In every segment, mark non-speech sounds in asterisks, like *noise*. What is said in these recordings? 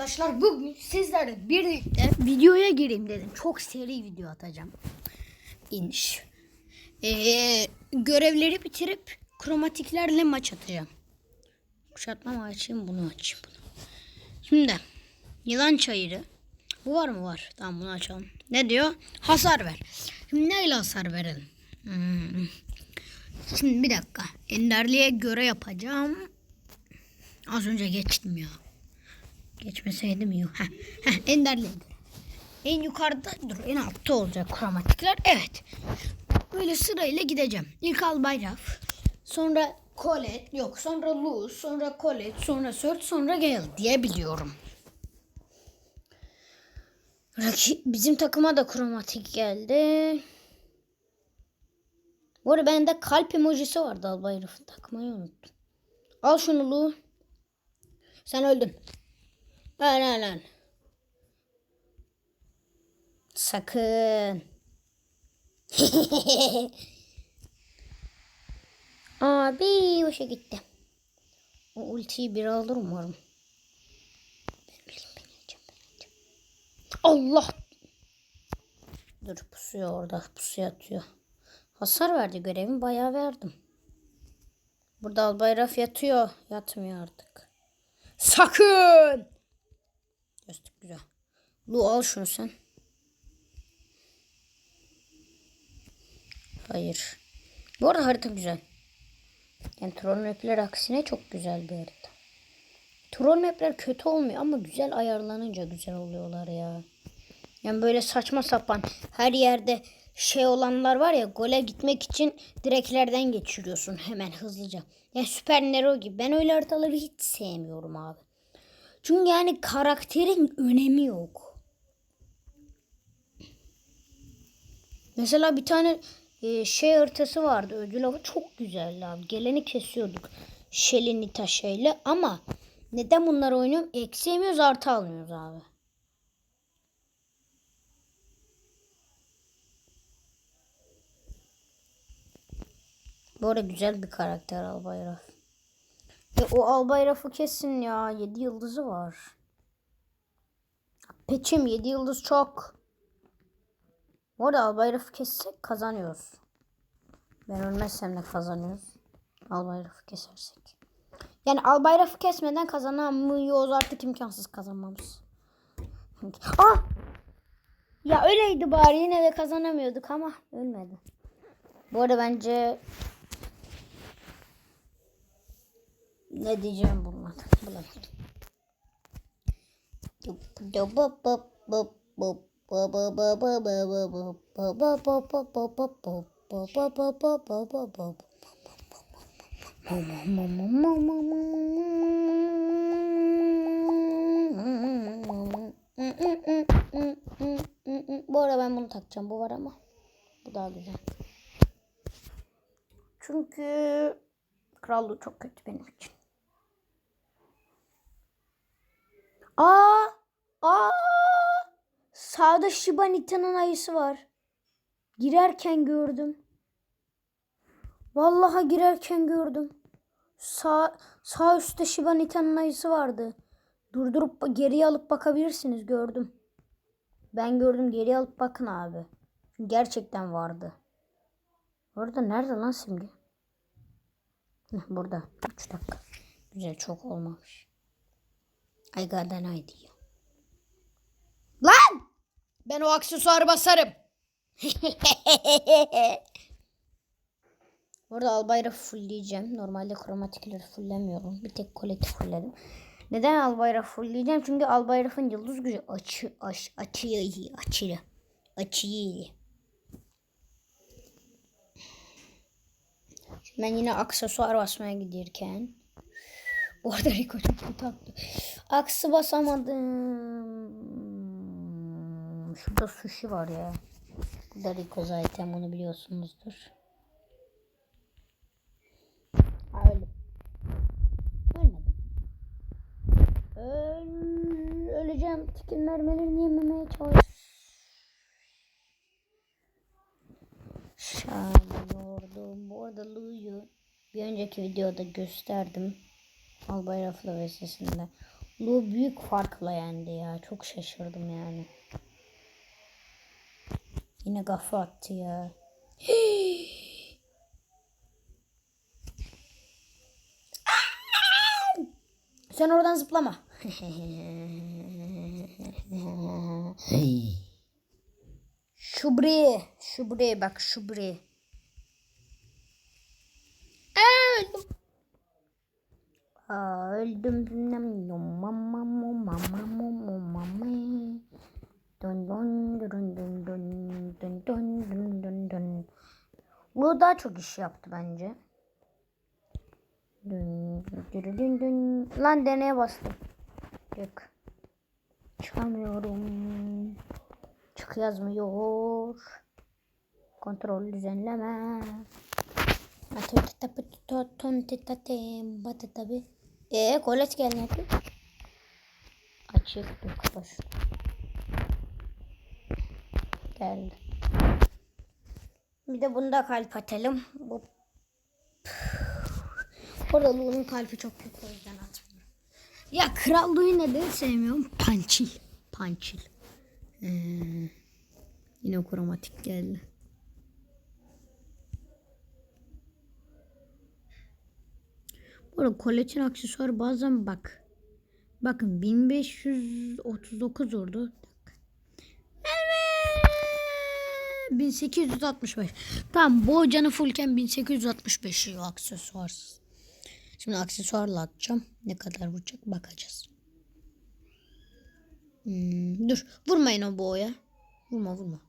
arkadaşlar bugün sizlerle birlikte videoya gireyim dedim. Çok seri video atacağım. İniş. Ee, görevleri bitirip kromatiklerle maç atacağım. Kuşatma mı açayım bunu açayım bunu. Şimdi yılan çayırı. Bu var mı var? Tamam bunu açalım. Ne diyor? Hasar ver. Şimdi neyle hasar verelim? Hmm. Şimdi bir dakika. Enderliğe göre yapacağım. Az önce geçtim ya. Geçmeseydim iyi. Heh, heh, enderliğe göre. En yukarıda dur en altta olacak kromatikler. Evet. Böyle sırayla gideceğim. İlk Albayraf. Sonra Colette. Yok sonra Luz. Sonra Colette. Sonra Sört. Sonra Gale diye biliyorum. Bizim takıma da kromatik geldi. Bu arada bende kalp emojisi vardı Albayraf'ın. Takmayı unuttum. Al şunu Lu. Sen öldün. Lan lan lan. Sakın. *laughs* Abi hoşa gitti. O ultiyi bir alır umarım. Ben bileyim ben yiyeceğim. Allah. Dur pusuyor orada pusuya atıyor. Hasar verdi görevim bayağı verdim. Burada albayraf yatıyor. Yatmıyor artık. Sakın. Yastık güzel. Lu al şunu sen. Hayır. Bu arada harita güzel. Yani troll mapler aksine çok güzel bir harita. Troll mapler kötü olmuyor ama güzel ayarlanınca güzel oluyorlar ya. Yani böyle saçma sapan her yerde şey olanlar var ya gole gitmek için direklerden geçiriyorsun hemen hızlıca. Yani Süper Nero gibi. Ben öyle haritaları hiç sevmiyorum abi. Çünkü yani karakterin önemi yok. Mesela bir tane e, şey haritası vardı ödül avı çok güzeldi abi. Geleni kesiyorduk. Şelini taşıyla ama neden bunları oynuyorum? Eksi yemiyoruz artı almıyoruz abi. Bu arada güzel bir karakter Albayraf. E, o Albayraf'ı kesin ya. 7 yıldızı var. Peçim 7 yıldız çok. Bu arada Albayraf'ı kessek kazanıyoruz. Ben ölmezsem de kazanıyoruz. Albayraf'ı kesersek. Yani Albayraf'ı kesmeden kazanamıyoruz artık imkansız kazanmamız. *laughs* Ah! Ya öyleydi bari yine de kazanamıyorduk ama ölmedi. Bu arada bence ne diyeceğim bulmadım. Bulamadım. Bu arada ben bunu takacağım. Bu var ama. Bu daha güzel. Çünkü krallığı çok kötü benim için. Aa! Aa! Sağda Shiba Nita'nın ayısı var. Girerken gördüm. Vallahi girerken gördüm. Sağ, sağ üstte Shiba Nita'nın ayısı vardı. Durdurup geriye alıp bakabilirsiniz gördüm. Ben gördüm geriye alıp bakın abi. Gerçekten vardı. Orada nerede lan simge? Burada. 3 dakika. Güzel çok olmamış. I got an idea. Lan! Ben o aksesuarı basarım. *laughs* Burada albayrağı fullleyeceğim. Normalde kromatikleri fulllemiyorum. Bir tek koleti fullledim. Neden albayrağı fullleyeceğim? Çünkü albayrağın yıldız gücü açı, aç, açıyı açıyı. Açıyı ben yine aksesuar basmaya giderken bu arada Rico çok kötü attı. Aksı basamadım. Şurada sushi var ya. Bu da Rico zaten bunu biliyorsunuzdur. Öldüm. Ölmedim. Öl, öleceğim. Tikin mermilerini yememeye çalış. Şanlıyordum. Bu arada Lu'yu bir önceki videoda gösterdim. Albayraflı vs.sinde. Bu büyük farkla yendi ya. Çok şaşırdım yani. Yine kafa attı ya. *gasps* Sen oradan zıplama. Şu buraya. Şu buraya bak şu buraya. Aa, öldüm. Aa, öldüm. Mama mama mama mama mama. Dun dun dun dun dun dun dun dun dun dun. Bu daha çok iş yaptı bence. Dün, dün, dün, dün. Lan deneye bastım. Çık. Çıkamıyorum. Çık yazmıyor. Kontrol düzenleme. tabi. Eee kolej geldi. Açık dur boş. Geldi. Bir de bunu da kalp atalım. Bu Orada Lu'nun kalbi çok kötü o yüzden atmıyorum. Ya Kral Lu'yu neden sevmiyorum? Pançil. Pançil. Ee, yine kromatik geldi. Arada kolajen aksesuarı bazen bak. Bakın 1539 oldu. Evet. 1865. Tamam bu canı fullken 1865 yiyor aksesuarsız. Şimdi aksesuarla atacağım. Ne kadar vuracak bakacağız. Hmm, dur vurmayın o boğaya. Vurma vurma.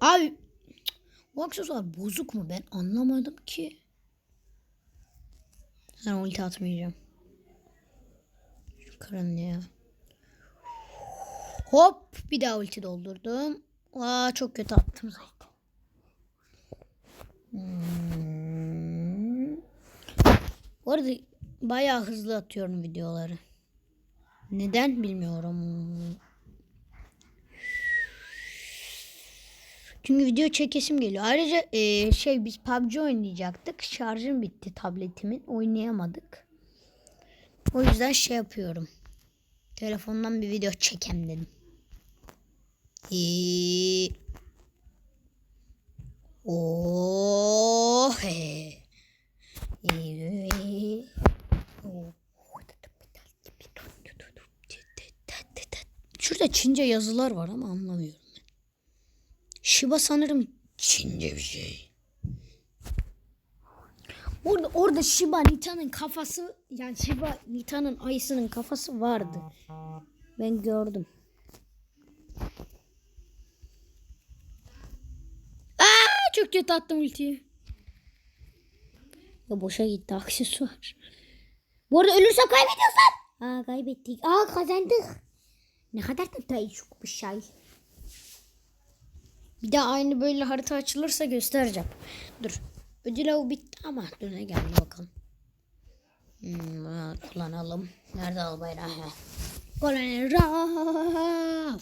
Abi bu aksesuar bozuk mu ben anlamadım ki. Ben ulti atmayacağım. Şu karın ya. Hop bir daha ulti doldurdum. Aa çok kötü attım zaten. Hmm. Bu arada bayağı hızlı atıyorum videoları. Neden bilmiyorum. Çünkü video çekesim geliyor. Ayrıca e, şey biz PUBG oynayacaktık. Şarjım bitti tabletimin. Oynayamadık. O yüzden şey yapıyorum. Telefondan bir video çekem dedim. Ee, oh, he. Ee, oh. Şurada Çince yazılar var ama anlamıyorum. Shiba sanırım Çince bir şey. Orada orada Shiba Nita'nın kafası yani Shiba Nita'nın ayısının kafası vardı. Ben gördüm. Aa, çok kötü attım ultiyi. Ya boşa gitti aksesuar. Bu arada ölürsem kaybediyorsan. Aa kaybettik. Aa kazandık. Ne kadar da değişik bir şey. Bir daha aynı böyle harita açılırsa göstereceğim. Dur. Ödül avı bitti ama dur ne geldi bakalım. Hmm, kullanalım. Nerede al bayrağı? He. Kullanalım.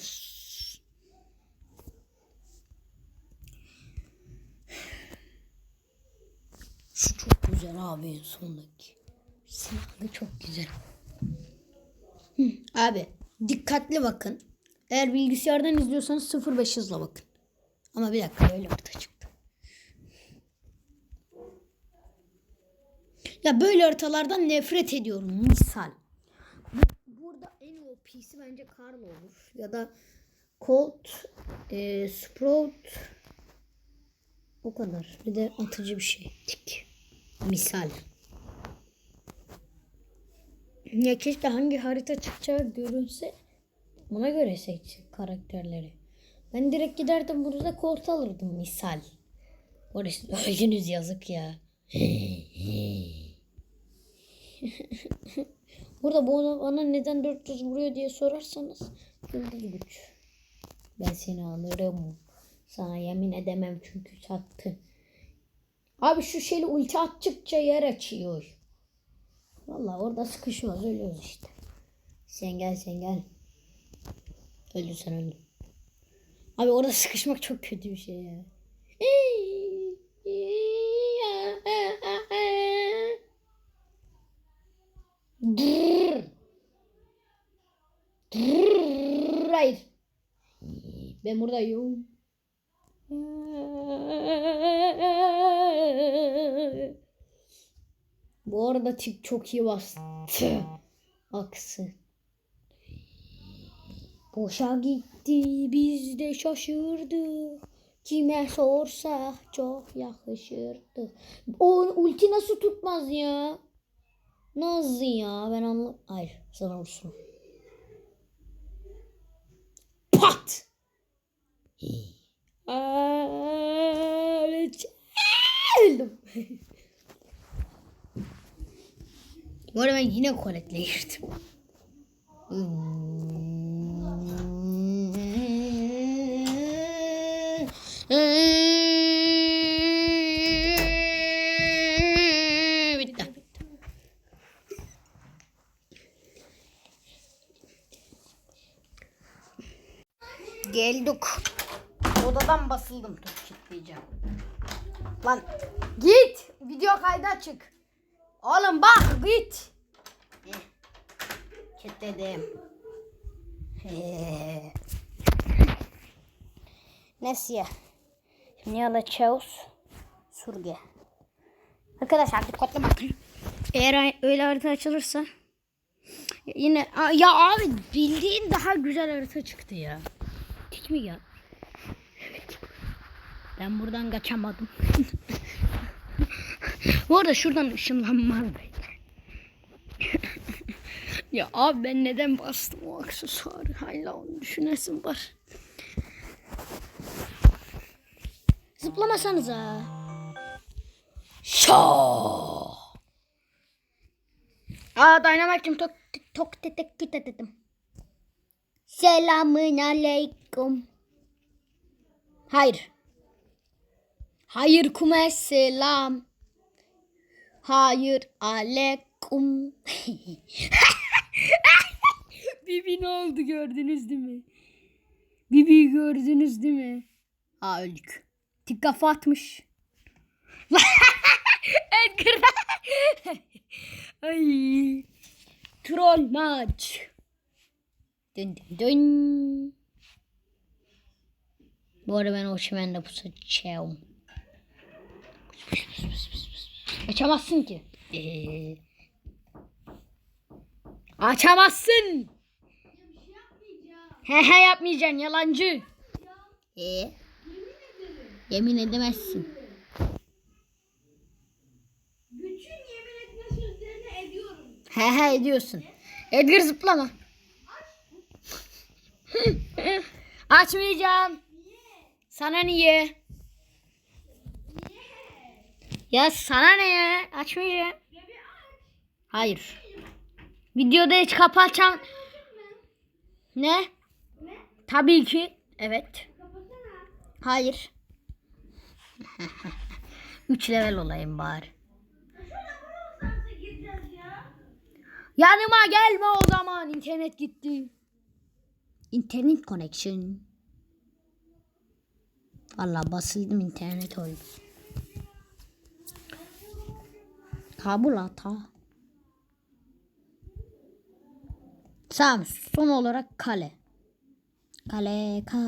Şu çok güzel abi en sondaki. Silahlı çok güzel. Hı, abi dikkatli bakın. Eğer bilgisayardan izliyorsanız 05 hızla bakın. Ama bir dakika öyle orta çıktı. Ya böyle haritalardan nefret ediyorum misal. Bu- Burada en OP'si bence Carl olur. Ya da Colt, e, Sprout o kadar. Bir de atıcı bir şey. Tik. Misal. Ya keşke hangi harita çıkacağı görünse buna göre seçsek karakterleri. Ben direkt giderdim burada kort alırdım misal. Orası *laughs* öldünüz yazık ya. *laughs* burada bu bana neden 400 vuruyor diye sorarsanız yıldız güç. Ben seni alırım. Sana yemin edemem çünkü sattı. Abi şu şeyle ulti attıkça yer açıyor. Vallahi orada sıkışıyoruz ölüyoruz işte. Sen gel sen gel. Öldü sen öldün. Abi orada sıkışmak çok kötü bir şey ya. Hayır. Ben buradayım. Bu arada tip çok iyi bastı. Aksı. Boşa gitti biz de şaşırdık. Kime sorsak çok yakışırdı. O ulti nasıl tutmaz ya? Nasıl ya? Ben anla... Hayır sana olsun. Pat! Öldüm. Bu arada ben yine koletle girdim. Bitti. Geldik. Odadan basıldım. Dur kilitleyeceğim. Lan git. Video kaydı açık. Oğlum bak git. Kilitledim. Neyse ya. Şimdi alacağız. Surge. Arkadaşlar dikkatli bakın. Eğer öyle harita açılırsa yine ya abi bildiğin daha güzel harita çıktı ya. Hiç mi ya? Ben buradan kaçamadım. *laughs* Bu arada şuradan ışınlanmaz *laughs* ya abi ben neden bastım o aksesuarı? Hala onu düşünesim var. Zıplamasanıza. Şoo. Aa Dynamite'cim tok tok tetek git dedim. Selamün aleyküm. Hayır. Hayır kume selam. Hayır aleyküm. *laughs* Bibi ne oldu gördünüz değil mi? Bibi gördünüz değil mi? Aa öldük. Tik kafa atmış. *laughs* Edgar. Ay. Troll maç. Dün dün dün. Bu arada ben o çimende pusacağım. Açamazsın ki. Ee, açamazsın. He he yapmayacaksın yalancı. Ee? Yemin edemezsin. Bütün yemin etme sözlerini ediyorum. He he ediyorsun. Edgar zıplama. Açmayacağım. Sana niye? Ya sana ne ya? Açmayacağım. Hayır. Videoda hiç kapatacağım. Ne? Ne? Tabii ki. Evet. Kapatsana. Hayır. *laughs* 3 level olayım bari. Yanıma gelme o zaman. İnternet gitti. İnternet connection. Valla basıldım internet oldu. Kabul hata. Tamam son olarak kale. Kale ka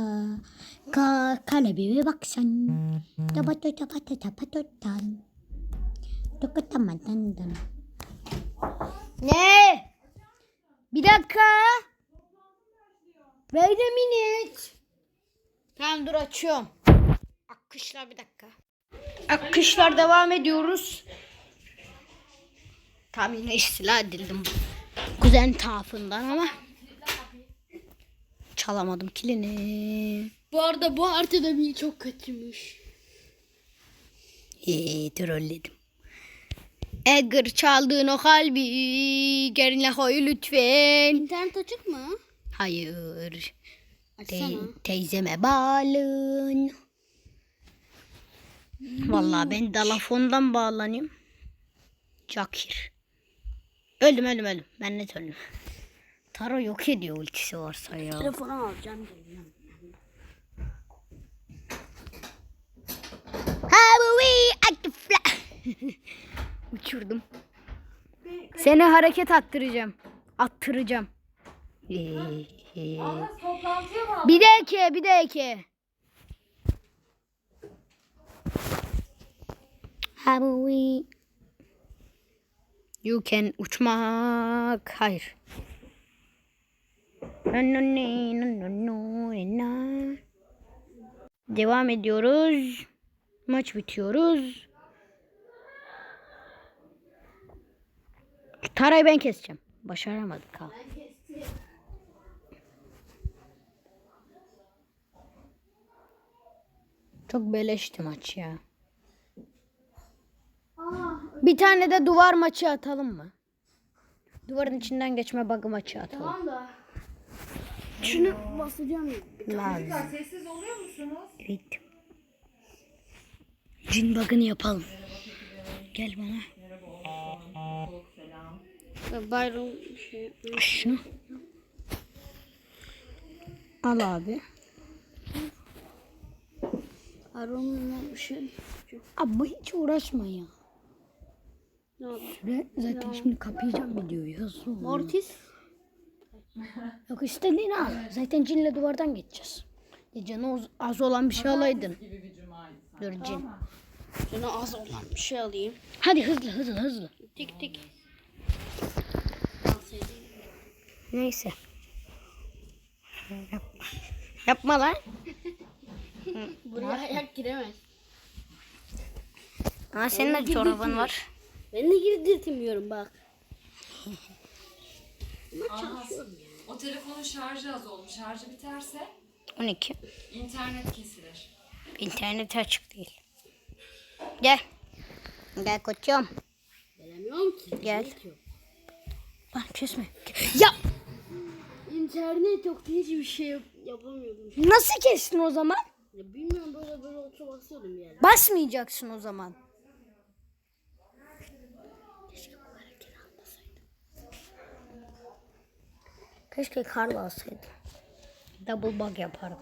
ka kale bir bak sen. Tapato tapato tapato tan. Tukatamandan dan. Ne? Bir dakika. Wait a minute. Tamam dur açıyorum. Akışlar bir dakika. Akışlar devam ediyoruz. Tam yine istila edildim. Kuzen tarafından ama. Çalamadım kilini. Bu arada bu haritada bir çok kötüymüş. Eee trolledim. Edgar çaldığın o kalbi yerine koy lütfen. İnternet açık mı? Hayır. Te- Açsana. teyzeme bağlın. Vallahi ben dalafondan bağlanayım. Cakir. Öldüm öldüm öldüm. Ben net öldüm. Taro yok ediyor ultisi varsa ya. Telefonu alacağım. geleceğim. How we at the fly. *laughs* Uçurdum. Seni hareket attıracağım. Attıracağım. Bir de iki, bir de iki. How we You can uçmak. Hayır. No, no, no, no, no, no, no. Devam ediyoruz. Maç bitiyoruz. Tarayı ben keseceğim. Başaramadık ha. Çok beleşti maç ya. Bir tane de duvar maçı atalım mı? Duvarın içinden geçme bug'ı maçı atalım. Tamam da. Şunu basacağım. Lazım. Sessiz oluyor musunuz? Evet. Cin bug'ını yapalım. Gel bana. Bayram şey. Al Şunu. Al abi. Aromu bir şey. Abi hiç uğraşma ya. Ne? Süre zaten şimdi kapayacağım videoyu. Hızlı. Mortis. Yok istediğini al. Zaten cinle duvardan geçeceğiz. Ya canı az olan bir şey alaydın. Dur cin. Sana az olan bir şey alayım. Hadi hızlı hızlı hızlı. Tik tik. Neyse. Yapma. Yapma lan. *laughs* Buraya ayak giremez. Ama senin de çorabın var. Ben de girdirtmiyorum bak. O telefonun şarjı az olmuş. Şarjı biterse 12. internet kesilir. İnterneti açık değil. Gel. Gel koçum. Gelemiyorum ki. Gel. İnternet. Lan kesme. Ya İnternet yok. Hiçbir şey yap- yapamıyordum. nasıl kestin o zaman? Ya bilmiyorum böyle böyle otur basıyordum bir. Basmayacaksın o zaman. Keşke karla alsaydım. Double bug yapardım.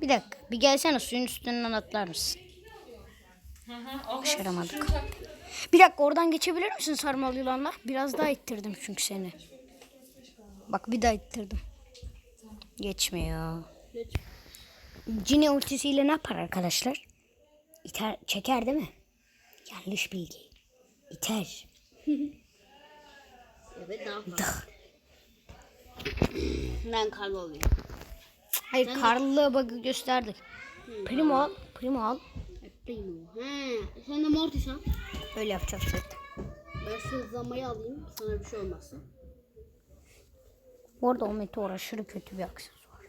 Bir dakika. Bir gelsene suyun üstünden atlar mısın? Başaramadık. Bir dakika oradan geçebilir misin sarmal yılanla? Biraz daha ittirdim çünkü seni. Bak bir daha ittirdim. Geçmiyor. Cine ultisiyle ne yapar arkadaşlar? İter, çeker değil mi? Yanlış bilgi. İter. Evet daha fazla. Ben kargo olayım. Hayır karlılığı bug'ı gösterdik. Primo al. Primo al. Primo. He. Sen de Mortis al. Öyle yapacağız zaten. Ben şu hızlanmayı alayım. Sana bir şey olmasın. Bu arada o meteor aşırı kötü bir aksesuar.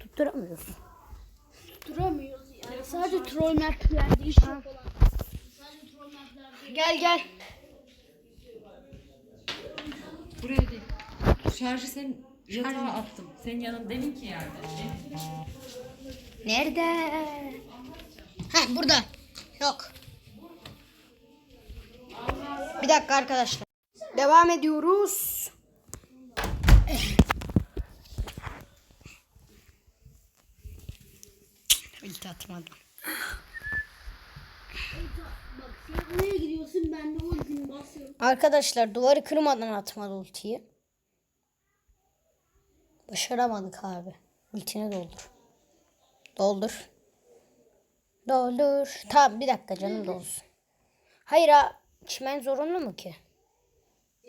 Tutturamıyorsun. Duramıyoruz yani. Sadece troll maplerde iş yok olan. Sadece troll maplerde. Gel gel. Buraya değil. Şarjı senin yatağa attım. Senin yanın demin ki yerde. Nerede? Heh burada. Yok. Bir dakika arkadaşlar. Devam ediyoruz. İlk atmadım. Bak sen oraya gidiyorsun ben de o gün basıyorum. Arkadaşlar duvarı kırmadan atmadı ultiyi. Başaramadık abi. Ultine doldur. Doldur. Doldur. Tamam bir dakika canım dolsun. Hayır ha. Çimen zorunlu mu ki?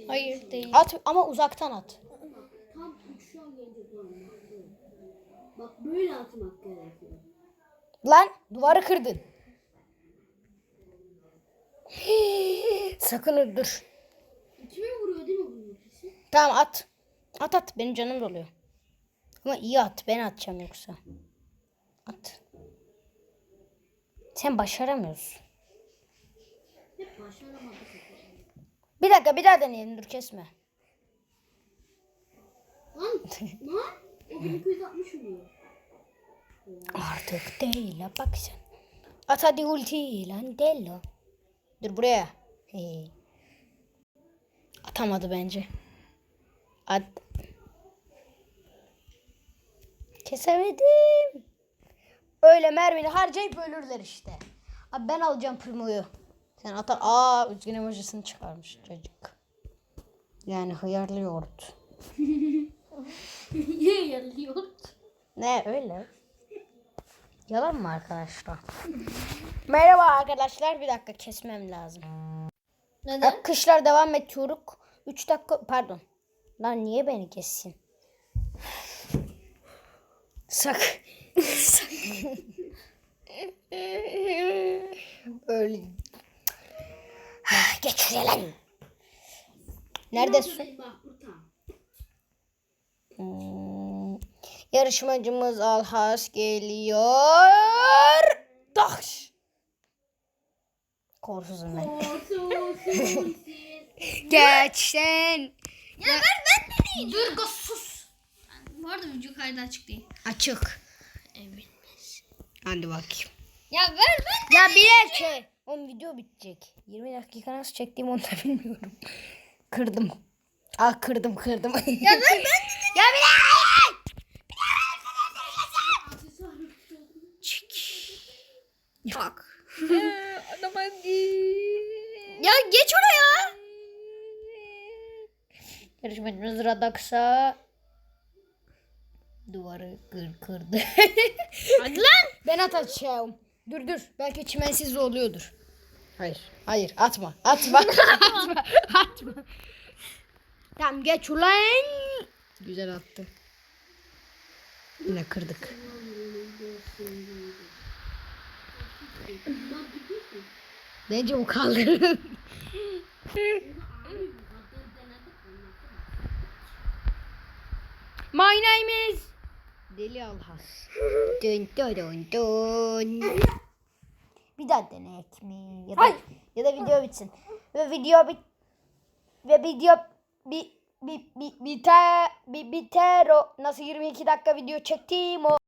Hayır değil. At ama uzaktan at. Tam bak böyle. Atmak gerekiyor. Lan duvarı kırdın. Sakın dur. Kime vuruyor değil mi bunun? Tamam at. At at benim canım doluyor. Ama iyi at ben atacağım yoksa. At. Sen başaramıyorsun. Bir dakika bir daha deneyelim dur kesme. Lan *laughs* lan o 1260 vuruyor. Artık değil bak sen. At hadi ulti lan dello. Dur buraya. Hey. Atamadı bence. At. Kesemedim. Öyle mermini harcayıp ölürler işte. Abi ben alacağım Primo'yu. Sen atar. Aa üzgün emojisini çıkarmış çocuk. Yani hıyarlı yoğurt. *laughs* Niye yanıyor? Ne öyle? Yalan mı arkadaşlar? Merhaba arkadaşlar. Bir dakika kesmem lazım. Neden? Akışlar devam ediyoruz. 3 dakika pardon. Lan niye beni kessin? Sak. Sak. Öyle. Ah, Geç şuraya lan. Burada. Hmm, Yarışmacımız Alhas geliyor. Taş. Korsuzum ben. Olsun Geçsen. Ya ver ben deneyeyim. Dur kız sus. Bu arada video kaydı açık değil. Açık. Evet. Hadi bakayım. Ya ver ben Ya birer şey. Oğlum video bitecek. 20 dakika nasıl çektiğim onu da *laughs* bilmiyorum. Kırdım. Ah kırdım kırdım. Ya ver ben *laughs* ya birer. Bak. Ya geç oraya. Yarışmacımız Radaksa duvarı kır kırdı. Hadi lan. *laughs* ben atacağım. Dur dur. Belki çimensiz oluyordur. Hayır. Hayır atma. Atma. *laughs* *laughs* atma. Atma. Tamam geç ulan. Güzel attı. Yine kırdık. Bence bu kaldırır. My name is Deli Alhas. *laughs* dün dün dün. Bir daha denek mi? Ya da, ya da video bitsin. Ve video bit ve video bi bi bi biter bi biter o nasıl 22 dakika video çektiğim o